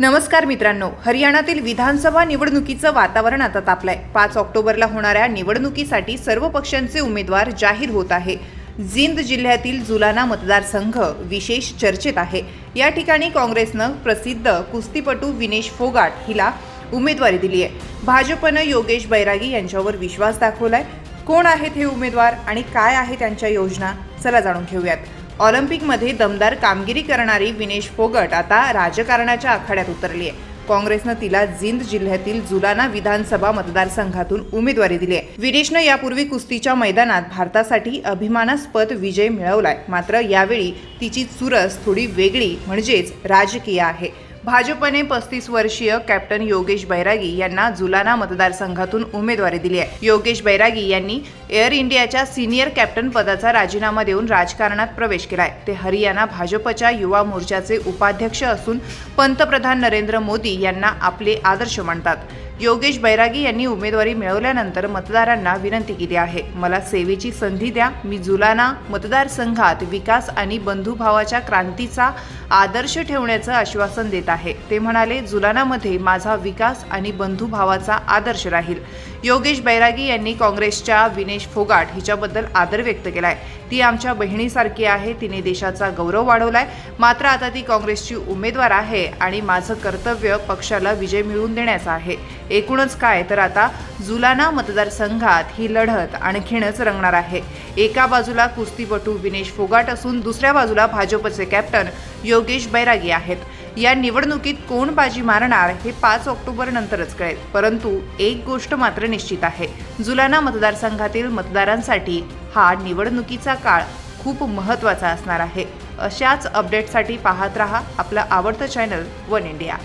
नमस्कार मित्रांनो हरियाणातील विधानसभा निवडणुकीचं वातावरण आता तापलंय. पाच ऑक्टोबरला होणाऱ्या निवडणुकीसाठी सर्व पक्षांचे उमेदवार जाहीर होत आहे. जिंद जिल्ह्यातील जुलाना मतदारसंघ विशेष चर्चेत आहे. या ठिकाणी काँग्रेसनं प्रसिद्ध कुस्तीपटू विनेश फोगाट हिला उमेदवारी दिली आहे भाजपनं योगेश बैरागी यांच्यावर विश्वास दाखवलाय. कोण आहेत हे उमेदवार आणि काय आहे त्यांच्या योजना? चला जाणून घेऊयात. ऑलिम्पिकमध्ये दमदार कामगिरी करणारी विनेश फोगट आता राजकारणाच्या आखाड्यात उतरली आहे. काँग्रेसनं तिला जिंद जिल्ह्यातील जुलाना विधानसभा मतदारसंघातून उमेदवारी दिली आहे. विनेशनं यापूर्वी कुस्तीच्या मैदानात भारतासाठी अभिमानास्पद विजय मिळवलाय. मात्र यावेळी तिची चुरस थोडी वेगळी म्हणजेच राजकीय आहे. भाजपने पस्तीस वर्षीय कॅप्टन योगेश बैरागी यांना जुलाना मतदारसंघातून उमेदवारी दिली आहे. योगेश बैरागी यांनी एअर इंडियाच्या सिनियर कॅप्टन पदाचा राजीनामा देऊन राजकारणात प्रवेश केलाय. ते हरियाणा भाजपच्या युवा मोर्चाचे उपाध्यक्ष असून पंतप्रधान नरेंद्र मोदी यांना आपले आदर्श मानतात. योगेश बैरागी यांनी उमेदवारी मिळवल्यानंतर मतदारांना विनंती केली आहे. मला सेवेची संधी द्या. मी जुलाना मतदारसंघात विकास आणि बंधुभावाच्या क्रांतीचा आदर्श ठेवण्याचं आश्वासन देत आहे. ते म्हणाले जुलानामध्ये माझा विकास आणि बंधुभावाचा आदर्श राहील. योगेश बैरागी यांनी काँग्रेसच्या विनेश फोगाट हिच्याबद्दल आदर व्यक्त केलाय. ती आमच्या बहिणीसारखी आहे तिने देशाचा गौरव वाढवलाय. मात्र आता ती काँग्रेसची उमेदवार आहे आणि माझं कर्तव्य पक्षाला विजय मिळवून देण्याचं आहे. एकूणच काय तर आता जुलाना मतदारसंघात ही लढत आणखीनच रंगणार आहे. एका बाजूला कुस्तीपटू विनेश फोगाट असून दुसऱ्या बाजूला भाजपचे कॅप्टन योगेश बैरागी आहेत. या निवडणुकीत कोण बाजी मारणार हे पाच ऑक्टोबर नंतरच कळेल. परंतु एक गोष्ट मात्र निश्चित आहे. जुलाना मतदारसंघातील मतदारांसाठी हा निवडणुकीचा काळ खूप महत्त्वाचा असणार आहे. अशाच अपडेटसाठी पाहत रहा आपलं आवडतं चॅनल वन इंडिया